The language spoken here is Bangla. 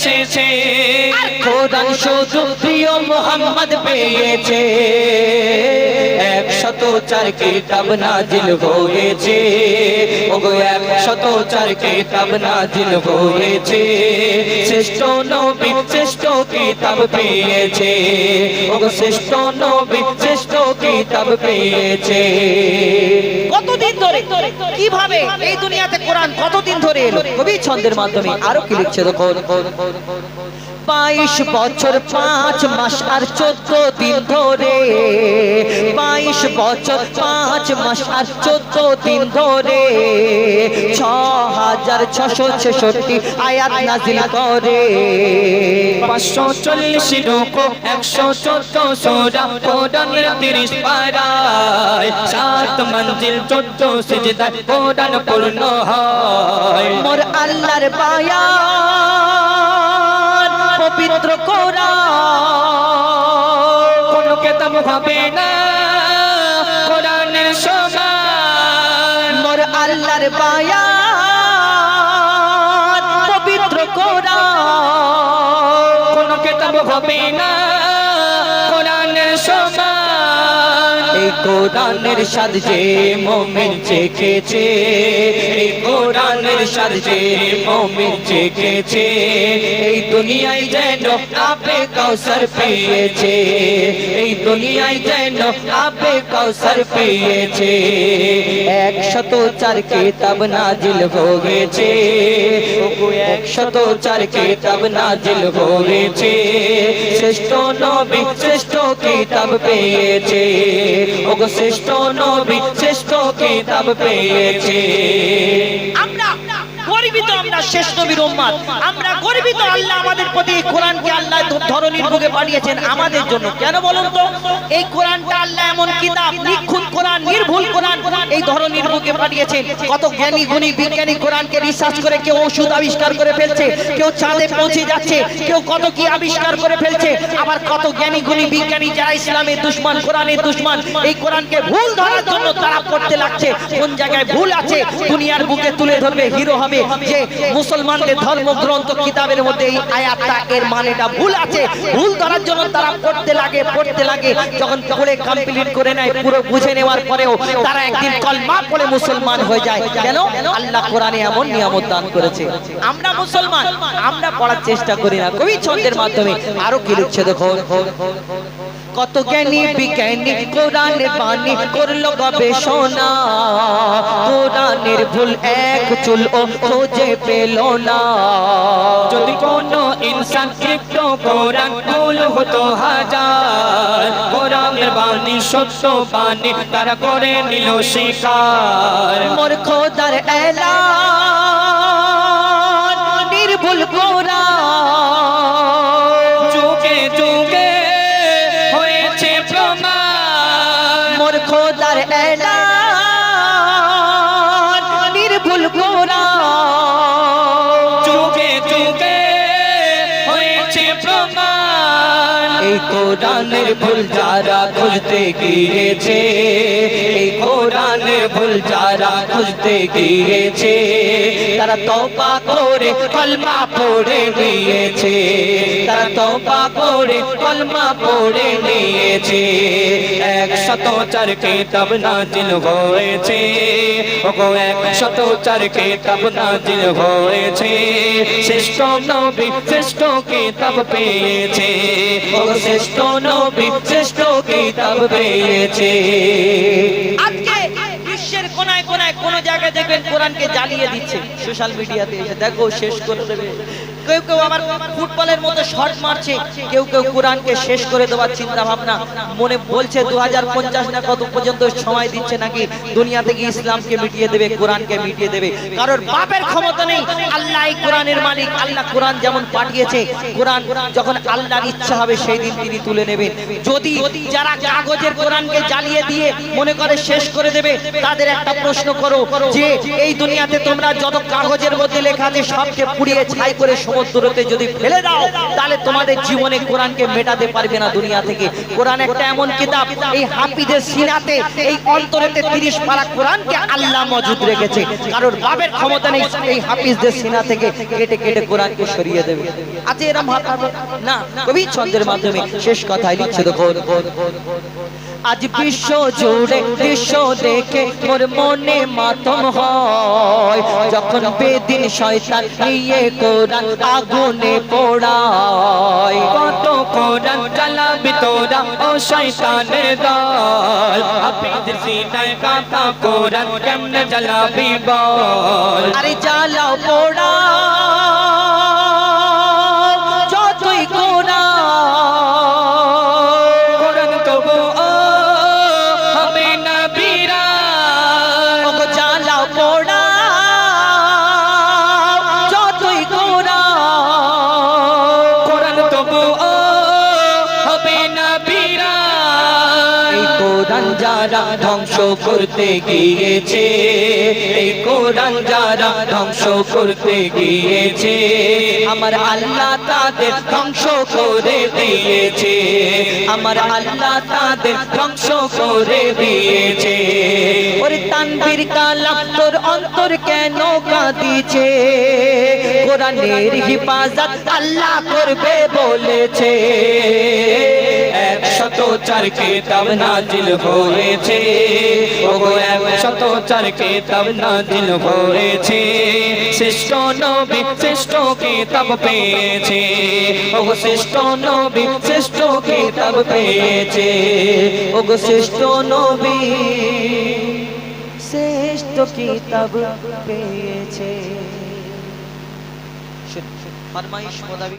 এসেছে। কোরআন শুধু প্রিয় মোহাম্মদ পেয়েছে। একশত চার কিতাব নাজিল হয়েছে। ওগো একশত চার কিতাব নাজিল হয়েছে। শ্রেষ্ঠ নবী শ্রেষ্ঠ কিতাব পেয়েছে। ওগো শ্রেষ্ঠ নবী শ্রেষ্ঠ কিতাব পেয়েছে। কতদিন ধরে কীভাবে এই দুনিয়াতে কোরআন কতদিন ধরে এলো? কবি ছন্দের মাধ্যমে আরও কি লিখছে দেখো বাইশ বছর পাঁচ মাস আর চোদ্দ দিন ধরে বাইশ বছর পাঁচ মাস আর চোদ্দ দিন ধরে ছ হাজার ছশো ছেষট্টি আয়াত নাজিল করে। পাঁচশো চল্লিশ রুকো একশো চোদ্দ সোরা কোরআনের তিরিশ পারায় সাত মঞ্জিল চোদ্দ সিজদায় কোরআন পূর্ণ হয়। মোর আল্লাহর বায়ান পবিত্র কোরআন। কোন কেতাব হবে না কোরআনের সমান। মোর আল্লাহর বায়ান পবিত্র কোরআন। কোন কেতাব হবে না কোরআনের সাদ যে মোমিন চেখেছে কোরআনের যে মোমিন চেখেছে, এই দুনিয়ায় যেন আপে কৌসর পেয়েছে, এই দুনিয়ায় যেন আপে কৌসর পেয়েছে। একশত চার নাজিল হয়েছে একশত চার নাজিল হয়েছে। শ্রেষ্ঠ নবী, শ্রেষ্ঠ কিতাব পেয়েছে? ওগো শ্রেষ্ঠ নবী শ্রেষ্ঠ কিতাব পেয়েছে? আমরা গর্বিত আমরা শেষ নবীর উম্মত আমরা গর্বিত আল্লাহ আমাদের প্রতি এই কোরআনকে আল্লাহ ধরনীর বুকে পাঠিয়েছেন আমাদের জন্য। কেন বলুন তো? এই কোরআনটা আল্লাহ এমন কিতাব, নিখুঁত কোরআন, নির্ভুল কোরআন এই ধরনীর বুকে পাঠিয়েছেন কত জ্ঞানী গুণী বিজ্ঞানী কোরআনকে রিসার্চ করে কেউ ওষুধ আবিষ্কার করে ফেলছে, কেউ চাঁদে পৌঁছে যাচ্ছে, কেউ কত কি আবিষ্কার করে ফেলছে, আবার কত জ্ঞানী গুণী বিজ্ঞানী যারা ইসলামের দুশ্মন, কোরআনের দুশ্মন, এই কোরআনকে ভুল ধরার জন্য তারা করতে লাগছে। কোন জায়গায় ভুল আছে, দুনিয়ার বুকে তুলে ধরবে, হিরো হবে যে মুসলমানদের ধর্মগ্রন্থ কিতাবের মধ্যে এই আয়াতটা এর মানেটা ভুল আছে। ভুল ধরার জন্য তারা পড়তে লাগে পড়তে লাগে। যখন পড়ে কমপ্লিট করে নেয় পুরো বুঝে নেওয়ার পরেও তারা একদিন কলমা পড়ে মুসলমান হয়ে যায়। কেন? আল্লাহ কোরআনে এমন নিয়ামত দান করেছে। আমরা মুসলমান আমরা পড়ার চেষ্টা করি না। কবি ছন্দের মাধ্যমে আরও কি লিখছে দেখো কত জ্ঞানী বিজ্ঞানী কোরআনে বাণী করল গবেষণা। কোরআনের ভুল এক চুল ও খোঁজে পেল না। যদি কোন ইনসান তৃপ্ত কোরআন ভুল হতো হাজার কোরআনের বাণী সত্য বাণী তারা করে নিল শিকার। মোর খোদার এলা নির্ভুল কোরআন। প্রমাণ এই কোরআনের ভুল যারা খুঁজতে গিয়েছে, এই কোরআনের ভুল যারা খুঁজতে গিয়েছে, তারা তওবা করে কলমা পড়ে নিয়েছে, তারা তওবা করে কলমা পড়ে নিয়েছে। একশত চার কিতাব নাজিল হয়েছে, ওগো একশত চার কিতাব নাজিল হয়েছে, শ্রেষ্ঠ নবী শ্রেষ্ঠ কিতাব পেয়েছে শ্রেষ্ঠ নবী, শ্রেষ্ঠ কিতাব পেয়েছে। আজকে বিশ্বের কোনায় কোনায় কোন জায়গায় দেখবেন কোরআনকে জ্বালিয়ে দিচ্ছে। সোশ্যাল মিডিয়াতে এসে, দেখো, শেষ করে দেবে। কেউ কেউ আবার ফুটবলের মতো শট মারছে, কেউ কেউ কোরআনকে শেষ করে দেওয়ার চিন্তা ভাবনা মনে বলছে দু হাজার পঞ্চাশ না কত পর্যন্ত সময় দিচ্ছে নাকি দুনিয়া থেকে ইসলামকে মিটিয়ে দেবে, কোরআনকে মিটিয়ে দেবে। কারোর বাপের ক্ষমতা নেই, আল্লাহ কোরআনের মালিক, আল্লাহ কোরআন যেমন পাঠিয়েছে, কোরআন যখন আল্লাহর ইচ্ছা হবে সেই দিন তিনি তুলে নেবেন। যদি যারা কাগজের কোরআনকে জ্বালিয়ে দিয়ে মনে করে শেষ করে দেবে, তাদের একটা প্রশ্ন করো, যে এই দুনিয়াতে তোমরা যত কাগজের মধ্যে লেখা আছে, সবকে পুড়িয়ে ছাই করে সমুদ্রতে যদি ফেলে দাও, তাহলে তোমাদের জীবনে কোরআনকে মেটাতে পারবে না দুনিয়া থেকে। কোরআন একটা এমন কিতাব, এই হাফিজের সিনাতে, এই অন্তরেতে তিরিশ পারা কোরআনকে আল্লাহ মজুদ রেখেছে। কারোর বাবের ক্ষমতা নেই, এই হাফিজদের সিনা থেকে কেটে কেটে কোরআনকে সরিয়ে দেবে। আছে এরম হাত না, কবি ছন্দের মাধ্যমে শেষ কথাই লিখছে দেখো আজ বিশ্ব জুড়ে দৃশ্য দেখে মোর মনে মাতম হয়। যখন বেদিন শয়তান নিয়ে কোরআন আগুনে পোড়ায়। কত কোরআন চালাবি তোরা ও শয়তানের দল। হাফিজ সিনায় কাঁথা কোরআন কেমনে জ্বালাবি বল? আরে জ্বালাও পোড়া। যারা ধ্বংস করতে গিয়েছে, এই কোরআন যারা ধ্বংস করতে গিয়েছে, আমার আল্লাহ তাদের ধ্বংস করে দিয়েছে, আমার আল্লাহ তাদের ধ্বংস করে দিয়েছে। ওরে তানবীর কালাম, তোর অন্তর কেন কাঁদিছে? কোরআনের হিফাজত আল্লাহ করবে বলেছে। একশত চার কেতাব নাজিল হয়েছে। ওগো একশত চার কেতাব নাজিল হয়েছে। শ্রেষ্ঠ নবী শ্রেষ্ঠ কেতাব পেয়েছে। ওগো শ্রেষ্ঠ নবী শ্রেষ্ঠ কেতাব পেয়েছে। ওগো শ্রেষ্ঠ নবী শ্রেষ্ঠ কিতাব পেয়েছে। ফরমাইশ মোতাবিক